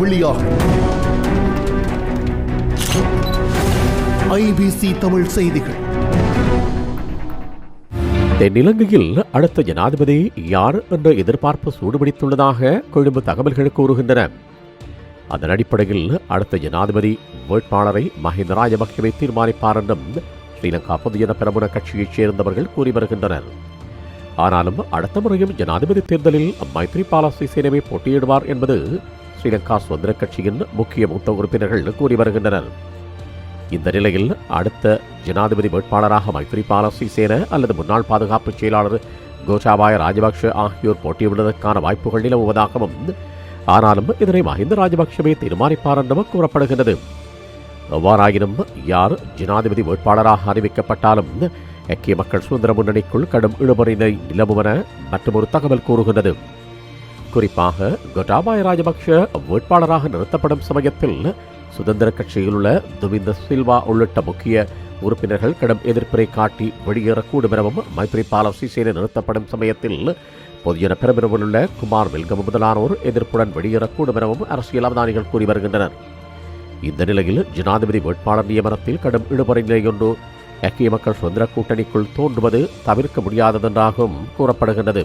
வெளியாகும் ஐபிசி தமிழ் செய்திகள். தென்னிலங்கையில் அடுத்த ஜனாதிபதி யார் என்ற எதிர்பார்ப்பு சூடுபிடித்துள்ளதாக கொழும்பு தகவல்கள் கூறுகின்றன. அதன் அடிப்படையில் அடுத்த ஜனாதிபதி வேட்பாளரை மஹிந்த ராஜபக்சவை தீர்மானிப்பார் என்றும் ஸ்ரீலங்கா பொதுஜன பெரமுன கட்சியைச் சேர்ந்தவர்கள் கூறி வருகின்றனர். ஆனாலும் அடுத்த முறையும் ஜனாதிபதி தேர்தலில் மைத்ரிபால சிறிசேனவே போட்டியிடுவார் என்பது ஸ்ரீலங்கா சுதந்திர கட்சியின் முக்கிய மூத்த உறுப்பினர்கள் கூறி வருகின்றனர். இந்த நிலையில் அடுத்த ஜனாதிபதி வேட்பாளராக மைத்ரிபால சிறிசேன அல்லது முன்னாள் பாதுகாப்பு செயலாளர் கோட்டாபாய ராஜபக்ஷ ஆகியோர் போட்டியிடுவதற்கான வாய்ப்புகள் நிலவுவதாகவும் ஆனாலும் இதனை மஹிந்த ராஜபக்ஷவே தீர்மானிப்பார் என்றும் கூறப்படுகிறது எவ்வாறாயினும் யார் ஜனாதிபதி வேட்பாளராக அறிவிக்கப்பட்டாலும் ஐக்கிய மக்கள் சுதந்திர முன்னணிக்குள் கடும் இழுபறினை நிலவுவன மற்றும் மற்றொரு தகவல் கூறுகின்றது. குறிப்பாக கோட்டாபாய ராஜபக்ஷ வேட்பாளராக நிறுத்தப்படும் சமயத்தில் சுதந்திர கட்சியில் உள்ள துவிந்த சில்வா உள்ளிட்ட முக்கிய உறுப்பினர்கள் கடும் எதிர்ப்பினை காட்டி வெளியேறக்கூடும் எனவும் மைத்ரிபால சிசேன நிறுத்தப்படும் சமயத்தில் பொதுஜன பெருமிரவில் உள்ள குமார் வெல்கம் முதலானோர் எதிர்ப்புடன் வெளியேறக்கூடும் எனவும் அரசியல் அவதானிகள் கூறி வருகின்றனர். இந்த நிலையில் ஜனாதிபதி வேட்பாளர் நியமனத்தில் கடும் இழுபறி நிலையொன்று ஐக்கிய மக்கள் சுதந்திர கூட்டணிக்குள் தோன்றுவது தவிர்க்க முடியாததென்றாகவும் கூறப்படுகின்றது.